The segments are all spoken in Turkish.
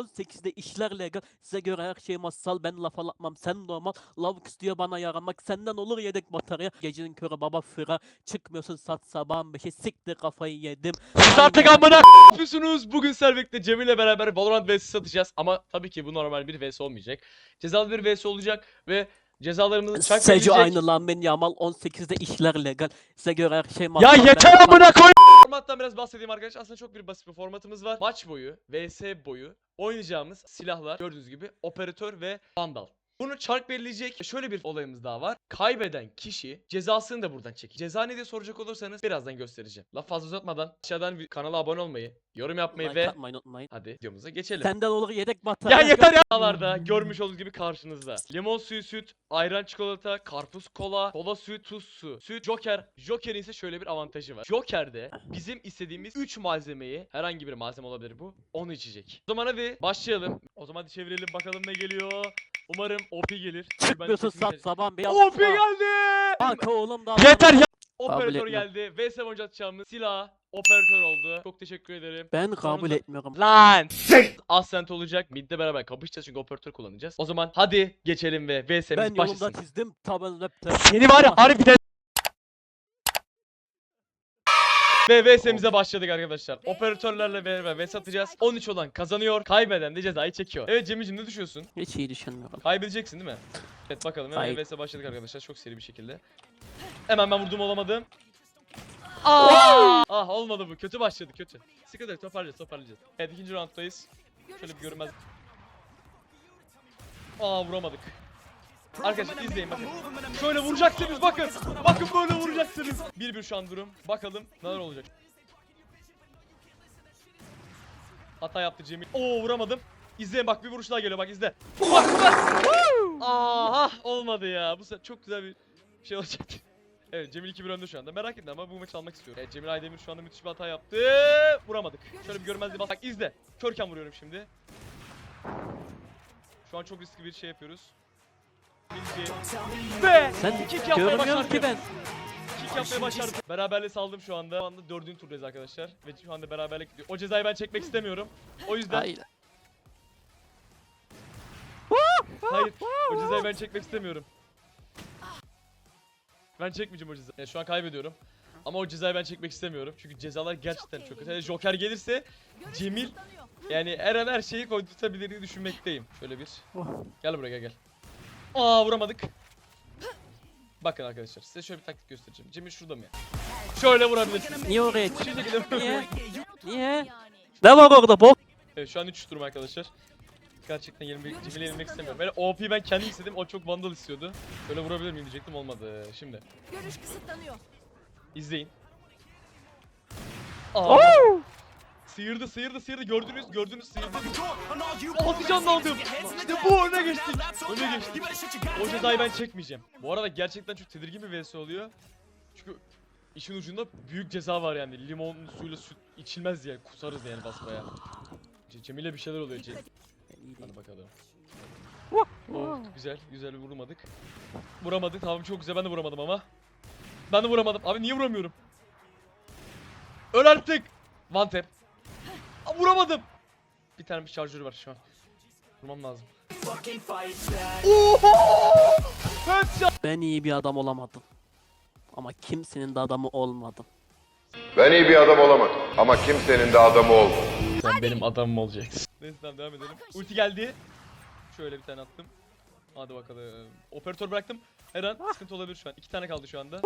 18'de işler legal. Size göre her şey masal. Ben laf anlatmam. Sen normal. Lavuk istiyor bana yaramak. Senden olur yedek batarya. Gecenin körü baba fıra. Çıkmıyorsun saat sabahın beşi. Siktir kafayı yedim. Siz artık amına yapıyorsunuz. Bugün Servet'le Cemil ile beraber Valorant vs satacağız. Ama tabii ki bu normal bir vs olmayacak. Cezalı bir vs olacak ve cezalarımızı çak Seco aynı lan ben Yamal 18'de işler legal. Size göre her şey Ya yeter amına koy. Formattan biraz bahsedeyim arkadaşlar. Aslında çok bir basit bir formatımız var. Maç boyu, vs boyu oynayacağımız silahlar gördüğünüz gibi operatör ve vandal. Bunu çark belirleyecek şöyle bir olayımız daha var. Kaybeden kişi cezasını da buradan çekecek. Ceza ne diye soracak olursanız birazdan göstereceğim. Laf fazla uzatmadan aşağıdan kanala abone olmayı, yorum yapmayı Like ve atmayı unutmayın. hadi videomuza geçelim. Senden olur yedek batarya. Ya yeter ya. Dağlarda görmüş olduğunuz gibi karşınızda. Limon suyu süt, ayran çikolata, karpuz kola, kola süt, tuz su, süt, joker. Joker'in ise şöyle bir avantajı var. Joker'de bizim istediğimiz 3 malzemeyi, herhangi bir malzeme olabilir bu, onu içecek. O zaman hadi başlayalım. O zaman çevirelim bakalım ne geliyor. Umarım OP gelir. Ben Çıkmıyorsun kesin saat sabahın beşi. OP geldi! Kanka oğlum da. Yeter ya! Kabul Operatör etmem. geldi. VS boyunca atacağımız silah operatör oldu. Çok teşekkür ederim. Ben kabul Sonunda- etmiyorum. Lan! Ascent olacak. Mid'de beraber kapışacağız çünkü operatör kullanacağız. O zaman hadi geçelim ve VS'miz Ben başlasın. yolumda çizdim. Taban rapte. Seni var ya harbiden ve VS'mize başladık arkadaşlar. Operatörlerle beraber VS atacağız. 13 olan kazanıyor. Kaybeden de cezayı çekiyor. Evet Cemil'cim ne düşünüyorsun? Hiç iyi düşünmüyorum. Kaybedeceksin değil mi? Evet bakalım hemen Hayır. VS'e başladık arkadaşlar çok seri bir şekilde. Hemen ben vurdum olamadım. Aa! ah olmadı bu. Kötü başladı kötü. Sıkıntı yok toparlayacağız toparlayacağız. Evet ikinci rounddayız. Şöyle bir görünmez. Aa vuramadık. Arkadaşlar izleyin bakın. Şöyle vuracaksınız bakın. Bakın böyle vuracaksınız. Bir bir şu an durum. Bakalım neler olacak. Hata yaptı Cemil. Oo vuramadım. İzleyin bak bir vuruş daha geliyor bak izle. Bak bak. Aha olmadı ya. Bu çok güzel bir şey olacaktı. Evet Cemil 2-1 önde şu anda. Merak etme ama bu maçı almak istiyorum. Evet Cemil Aydemir şu anda müthiş bir hata yaptı. Vuramadık. Şöyle bir görmezliğe bas. Bak izle. Körken vuruyorum şimdi. Şu an çok riskli bir şey yapıyoruz. Ve Sen kick başardı. ki ben. Kick yapmayı başardı. Beraberliği saldım şu anda. Şu anda dördüncü turdayız arkadaşlar. Ve şu anda beraberlik gidiyor. O cezayı ben çekmek istemiyorum. O yüzden Hayır. Hayır. O cezayı ben çekmek istemiyorum. Ben çekmeyeceğim o cezayı. Yani şu an kaybediyorum. Ama o cezayı ben çekmek istemiyorum. Çünkü cezalar gerçekten çok kötü. Joker gelirse Cemil yani her an her şeyi diye düşünmekteyim. Şöyle bir. Oh. Gel buraya gel gel. Aa vuramadık. Bakın arkadaşlar size şöyle bir taktik göstereceğim. Cemil şurada mı ya? Şöyle vurabilirsiniz. Niye oraya? Niye? Ne var orada bok? Evet şu an 3 durum arkadaşlar. Gerçekten yenilmek, Cemil'i yenilmek istemiyorum. Böyle OP ben kendim istedim. O çok vandal istiyordu. Böyle vurabilir miyim diyecektim olmadı. Şimdi Görüş kısıtlanıyor. izleyin. Aa, sıyırdı sıyırdı sıyırdı gördünüz gördünüz sıyırdı. Hadi canlı aldım. İşte bu öne geçtik. Öne geçtik. O cezayı ben çekmeyeceğim. Bu arada gerçekten çok tedirgin bir vs oluyor. Çünkü işin ucunda büyük ceza var yani. Limon suyla süt içilmez yani. Kusarız yani basmaya. Ce- Cemil'e bir şeyler oluyor Cemil. Hadi bakalım. Oh, güzel, güzel vurmadık. Vuramadık, tamam çok güzel. Ben de vuramadım ama. Ben de vuramadım. Abi niye vuramıyorum? Öl artık. One tap. Vuramadım. Bir tane bir şarjör var şu an. Vurmam lazım. Oho! Headshot. Ben iyi bir adam olamadım. Ama kimsenin de adamı olmadım. Ben iyi bir adam olamadım ama kimsenin de adamı olmadı. Sen benim adamım olacaksın. Neyse tamam devam edelim. Ulti geldi. Şöyle bir tane attım. Hadi bakalım. Operatör bıraktım. Her an sıkıntı olabilir şu an. İki tane kaldı şu anda.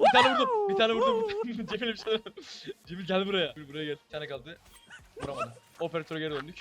bir tane vurdum. Bir tane vurdum. Cemil'e bir şey Cemil gel buraya. Cemil buraya gel. Bir tane kaldı. Vuramadım. Operatöre geri döndük.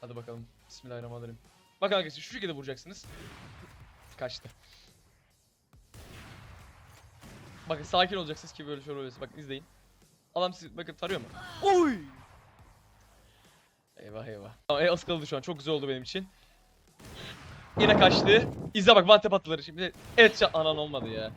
Hadi bakalım. Bismillahirrahmanirrahim. Bakın arkadaşlar şu şekilde vuracaksınız. Kaçtı. Bakın sakin olacaksınız ki böyle şöyle oluyorsa. Bakın izleyin. Adam sizi bakın tarıyor mu? Oy! Eyvah eyvah. Tamam e, ıskaladı şu an. Çok güzel oldu benim için. Yine kaçtı. İzle bak one tap attılar şimdi. Evet anan olmadı ya.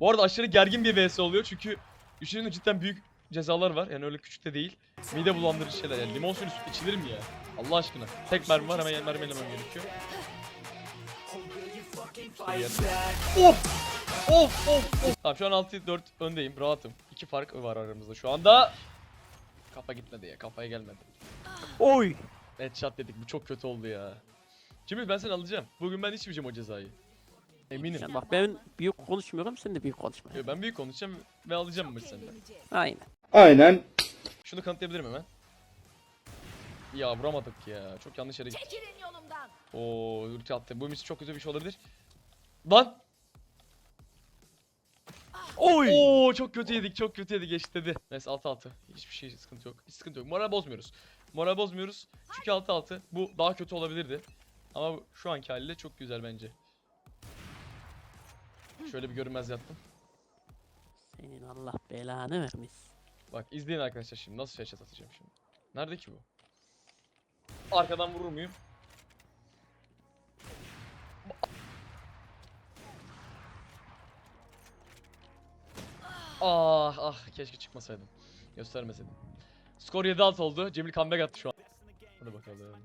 Bu arada aşırı gergin bir vs oluyor çünkü üçünün cidden büyük cezalar var. Yani öyle küçük de değil. Mide bulandırıcı şeyler yani. Limon suyu içilir mi ya? Allah aşkına. Tek mermi var hemen mermi elemem gerekiyor. Of! Of of of. Tamam şu an 6-4 öndeyim. Rahatım. İki fark var aramızda şu anda. Kafa gitmedi ya. Kafaya gelmedi. Oy! Headshot dedik bu çok kötü oldu ya. Cemil ben seni alacağım. Bugün ben içmeyeceğim o cezayı. Eminim. Yani bak ben büyük konuşmuyorum sen de büyük konuşma. Yo, Ben büyük konuşacağım ve alacağım bu maçı senden. Aynen. Aynen. Şunu kanıtlayabilirim hemen. Ya vuramadık ya. Çok yanlış yere gittik. Çekilin yolumdan. Oo ulti attı. Bu mis çok kötü bir şey olabilir. Lan! Oy! Oo çok kötü yedik, çok kötü yedik eşitledi. Neyse 6-6. Hiçbir şey sıkıntı yok. Hiç sıkıntı yok. Moral bozmuyoruz. Moral bozmuyoruz. Çünkü 6-6. Bu daha kötü olabilirdi. Ama şu anki haliyle çok güzel bence. Şöyle bir görünmez yaptım. Senin Allah belanı vermesin. Bak izleyin arkadaşlar şimdi nasıl headshot atacağım şimdi. Nerede ki bu? Arkadan vurur muyum? Ah ah keşke çıkmasaydım. Göstermeseydim. Skor 7-6 oldu. Cemil comeback attı şu an. Hadi bakalım.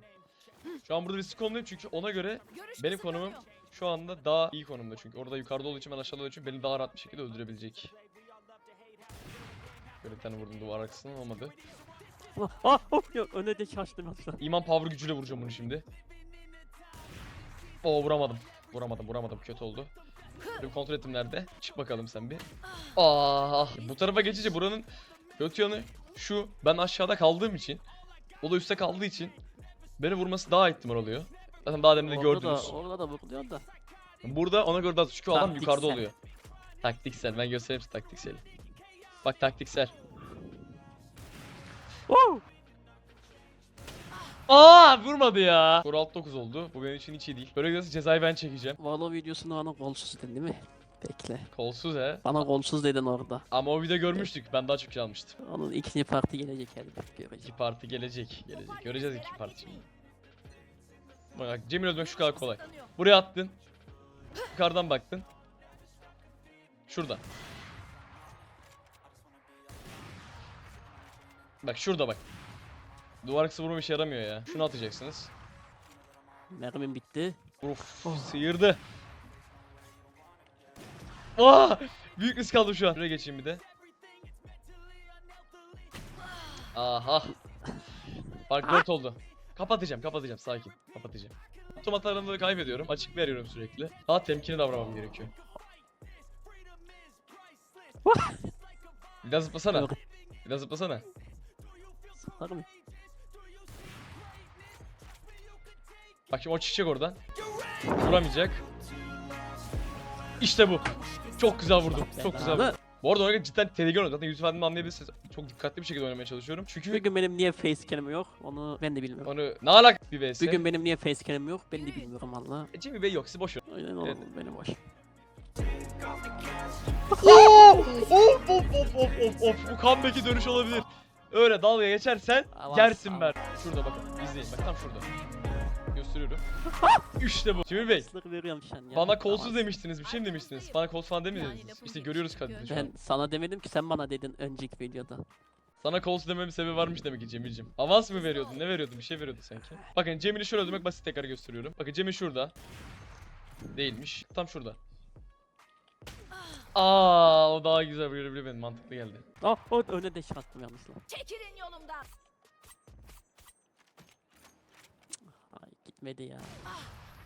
Şu an burada bir konumdayım çünkü ona göre benim konumum şu anda daha iyi konumda çünkü orada yukarıda olduğu için ben aşağıda olduğu için beni daha rahat bir şekilde öldürebilecek. Böyle bir tane vurdum duvar arkasından olmadı. Ah, ah, of yok öne de şaştım aslında. İman power gücüyle vuracağım bunu şimdi. Oo vuramadım. Vuramadım vuramadım kötü oldu. Bir kontrol ettim nerede. Çık bakalım sen bir. Ah bu tarafa geçince buranın kötü yanı şu. Ben aşağıda kaldığım için. O da üstte kaldığı için. Beni vurması daha ihtimal oluyor. Zaten daha demin de Orada da, gördünüz. orada da vuruluyor da. Burada ona göre daha çünkü adam yukarıda oluyor. Taktiksel ben göstereyim size taktikseli. Bak taktiksel. Wow! Aa vurmadı ya. Skor 6-9 oldu. Bu benim için hiç iyi değil. Böyle giderse cezayı ben çekeceğim. Valo videosunda bana golsüz dedin değil mi? Bekle. Kolsuz he. Bana golsüz dedin orada. Ama o video görmüştük. Ben daha çok şey almıştım. Onun ikinci parti gelecek elbet göreceğim. İki parti gelecek. Gelecek. Göreceğiz iki parti şimdi. Bak Cemil öldürmek şu kadar kolay. Buraya attın. Yukarıdan baktın. Şurada. Bak şurada bak. Duvar kısı vurma işe yaramıyor ya. Şunu atacaksınız. Mermim bitti. Uf, sıyırdı. Aa! Büyük risk aldım şu an. Şuraya geçeyim bir de. Aha. Fark 4 oldu. Kapatacağım, kapatacağım. Sakin. Kapatacağım. Otomatlarımda da kaybediyorum. Açık veriyorum sürekli. Daha temkinli davranmam gerekiyor. Biraz zıplasana. Yok. Biraz zıplasana. Mı? Bak şimdi o çıkacak oradan. Vuramayacak. İşte bu. Çok güzel vurdum. Çok güzel vurdum. Bu arada oynarken cidden tedirgin oldum. Zaten yüz ifademi anlayabilirsiniz. Çok dikkatli bir şekilde oynamaya çalışıyorum. Çünkü Bugün benim niye facecam'im yok onu ben de bilmiyorum. onu ne alak bir vs. Bugün benim niye facecam'im yok ben de bilmiyorum valla. E, Jimmy Bey yok siz boş ver. Aynen oğlum Evet. beni boş. of of of of of of bu comeback'i dönüş olabilir. Öyle dalga geçersen Avans, yersin ben. Şurada bakın izleyin bak tam şurada. Gösteriyorum. işte bu. Jimmy Bey Slık veriyorum şu an ya. bana kolsuz Avans. demiştiniz bir şey mi demiştiniz? Bana kolsuz falan demediniz. İşte görüyoruz kadını şu an. Ben sana demedim ki sen bana dedin önceki videoda. Sana kolsuz dememin sebebi varmış demek ki Cemil'cim. Avans mı veriyordun? Ne veriyordun? Bir şey veriyordun sanki. Bakın Cemil'i şöyle öldürmek basit tekrar gösteriyorum. Bakın Cemil şurada. Değilmiş. Tam şurada. Aa, o daha güzel bir bir benim mantıklı geldi. Ah o öne de şattım yalnız lan. Çekilin yolumdan. Ay gitmedi ya.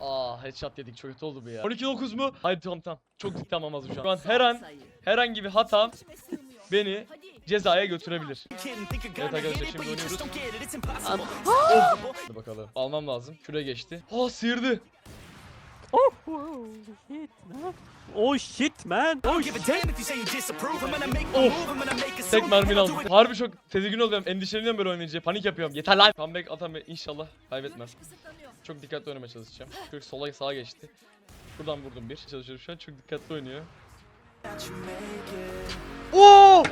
Aa, headshot yedik. Çok kötü oldu bu ya. 12 9 mu? Haydi tamam tamam. Çok ciddi almam lazım şu an. Şu an her an herhangi bir hatam beni cezaya götürebilir. Evet arkadaşlar şimdi oynuyoruz. Hadi bakalım. Almam lazım. Şuraya geçti. Aa sıyırdı. Oh, oh shit man. Oh shit man. Oh shit. Tek mermini aldım. Harbi çok tedirgin oluyorum. Endişeleniyorum böyle oynayınca. Panik yapıyorum. Yeter lan. Comeback atamıyorum. İnşallah kısıtlanıyor. Çok dikkatli oynamaya çalışacağım. Çocuk sola sağa geçti. Buradan vurdum bir. Çalışıyorum şu an. Çok dikkatli oynuyor. Oo!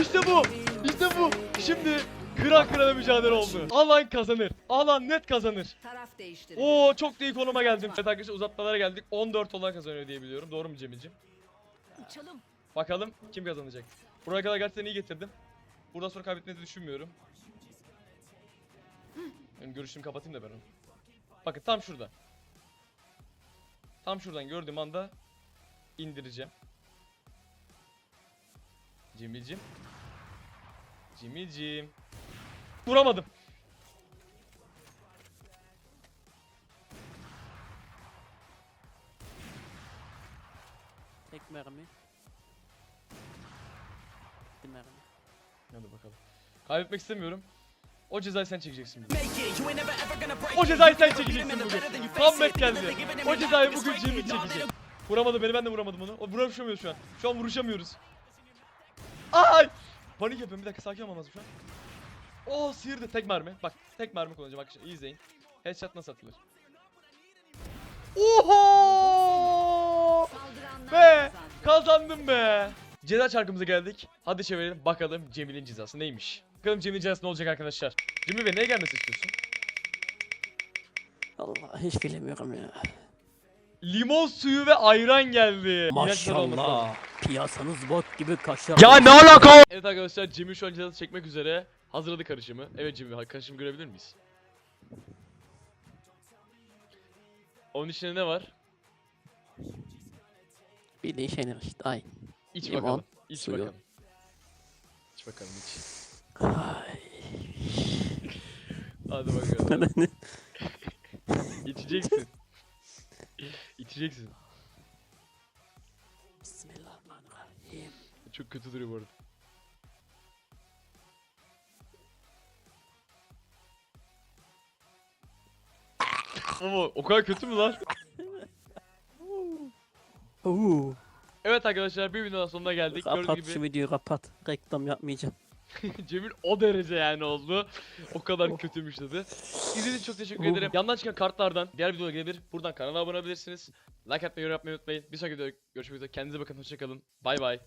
İşte bu. İşte bu. Şimdi kıran kırana mücadele oldu. Alan kazanır. Alan net kazanır. Taraf değiştirin. Oo çok da iyi konuma geldim. Evet arkadaşlar uzatmalara geldik. 14 olan kazanıyor diye biliyorum. Doğru mu Cemil'cim? Uçalım. Bakalım kim kazanacak. Buraya kadar gerçekten iyi getirdim. Buradan sonra kaybetmeyi düşünmüyorum. Benim görüşümü kapatayım da ben onu. Bakın tam şurada. Tam şuradan gördüğüm anda indireceğim. Cemil'cim. Cemil'cim. Vuramadım. Tek mermi. Bir mermi. Hadi bakalım. Kaybetmek istemiyorum. O cezayı sen çekeceksin bugün. O cezayı sen çekeceksin bugün. Comeback geldi. O cezayı bugün Jimmy şey çekecek. Vuramadı beni ben de vuramadım onu. O vuruşamıyoruz şu an. Şu an vuruşamıyoruz. Ay! Panik yapıyorum bir dakika sakin olmam lazım şu an. Oo sıyırdı tek mermi. Bak tek mermi kullanacağım arkadaşlar iyi izleyin. Headshot nasıl atılır? Oho! Be! kazandı. Kazandım be! Ceza çarkımıza geldik. Hadi çevirelim bakalım Cemil'in cezası neymiş. Bakalım Cemil'in cezası ne olacak arkadaşlar. Cemil Bey neye gelmesi istiyorsun? Allah hiç bilemiyorum ya. Limon suyu ve ayran geldi. Maşallah. Piyasanız bot gibi kaşar. ne alaka? Evet arkadaşlar Cemil şu an cezası çekmek üzere. Hazırladı karışımı. Evet Cemil karışımı görebilir miyiz? Onun içinde ne var? Bir değişenir işte ay. İç Limon, bakalım. İç suyu. bakalım. İç bakalım iç. Ay. Hadi bakalım. İçeceksin. İçeceksin. Bismillahirrahmanirrahim. Çok kötü duruyor bu arada. Ama o kadar kötü mü lan? Oo. Evet arkadaşlar bir videonun sonuna geldik. Kapat Gördüğünüz şu gibi videoyu kapat. Reklam yapmayacağım. Cemil o derece yani oldu. O kadar kötümüş dedi. İzlediğiniz için çok teşekkür Oh. ederim. Yandan çıkan kartlardan diğer videoya gelebilir. Buradan kanala abone olabilirsiniz. Like atmayı, yorum yapmayı unutmayın. Bir sonraki videoda görüşmek üzere. Kendinize bakın. Hoşçakalın. Bay bay.